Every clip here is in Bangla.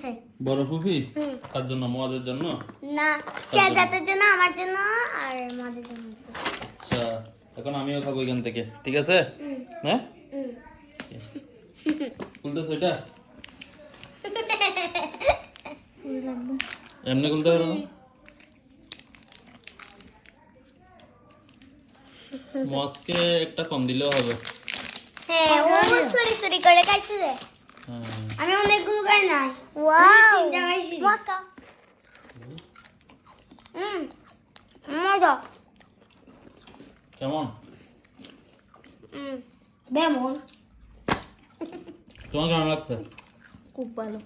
আছে। বড় ফুফি? তার জন্য? জন্য? না জন্য? আমার জন্য আর জন্য আচ্ছা এখন আমিও খাব এখান থেকে ঠিক আছে? হ্যাঁ? হুম। খুলতেছো এটা এমনি খুলতে পারো মস্কে একটা কম দিলেও হবে। হ্যাঁ ও সরি সরি করে খাইছে আমি অনেকগুলো খাই নাই। ওয়াও মস্কা হুম মজা। কেমন? হুম বেমন। তোমার কেমন লাগছে? খুব ভালো।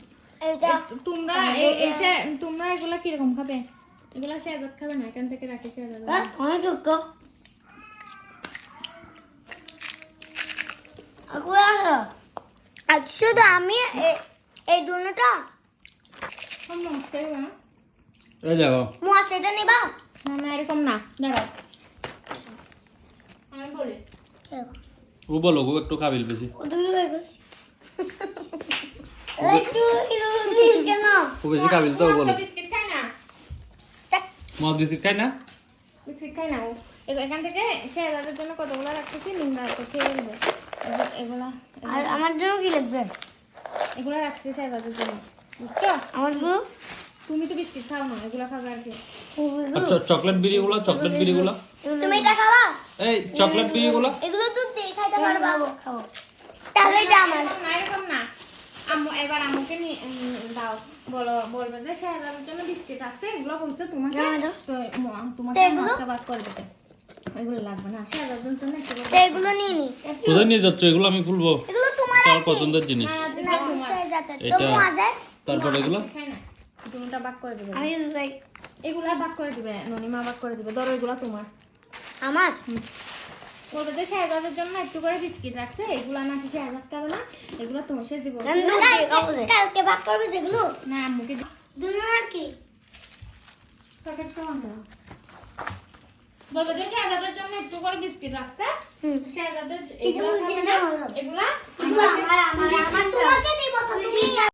তোমরা এসে তোমরা এগুলা কীরকম খাবে? এগুলা শেয়ারবাদ খাবে না এখান থেকে রাখি হ্যাঁ, অনেক দুঃখ আজ শুধু আমি এই দুটোটা? এই দেখো। মুয়া সেটা নিবা? না না এরকম না। দাঁড়াও। আমি বলি। ও বলো ও একটু খাবিল বেশি। ওগুলো বের করছি একটু নীল কেন? ও বেশি খাবিল তো বলো। বিস্কিট খাই না? মদ বিস্কিট খাই না? বিস্কিট খাই না ও। এখান থেকে শেয়ারবাদের জন্য কতগুলো রাখতেছি? খেয়ে নেবে এগুলা আমার জন্য কি লাগবে? এগুলো রাখছি শেয়ারবাদের জন্য। বুঝছ? আমার জন্য তুমি তো বিস্কিট খাও না এগুলো খাবে আর কি। আচ্ছা চকলেট বিড়িগুলো চকলেট বিড়িগুলো। তুমি এটা খাবা? এই চকলেট বিড়িগুলো। এগুলো তো খাইতে পারবা। খাব। তাহলে এটা আমার না এরকম না। আম্মু এবার আম্মুকে নিয়ে দাও। বলো বলবে যে শেয়ারবাদের জন্য বিস্কিট আছে এগুলো বলছে তোমাকে তোমাকে বাদ করে দেবে এগুলো লাগবে না। শেয়ারবাদের জন্য তো এগুলো নিয়ে নি। কোথায় নিয়ে যাচ্ছ? এগুলো আমি খুলবো। এগুলো তোমার তোমার পছন্দের জিনিস। না, না। সে যাতে তো এটা- মুয়া তারপর এগুলো? খাই না করে দেবে। আমি যাই এগুলা বাক করে দিবে ননিমা বাক করে দিবে। ধরো এগুলো তোমার। আমার? বলবে যে শেয়ারবাদের জন্য একটু করে বিস্কিট রাখছে। এগুলা নাকি শেয়ারবাদ খাবে না। এগুলো তোমার সে জীবন। কালকে ভাগ করবে যেগুলো না দুনো আর কি প্যাকেট কেমন দাও। বলবে যে শেয়ারবাদের জন্য একটু করে বিস্কিট রাখছে। হুম। শেয়ারবাদের এগুলো এগুলা খাবে না? এগুলা আমার আমার আমার তোমাকে দিব তো তুমি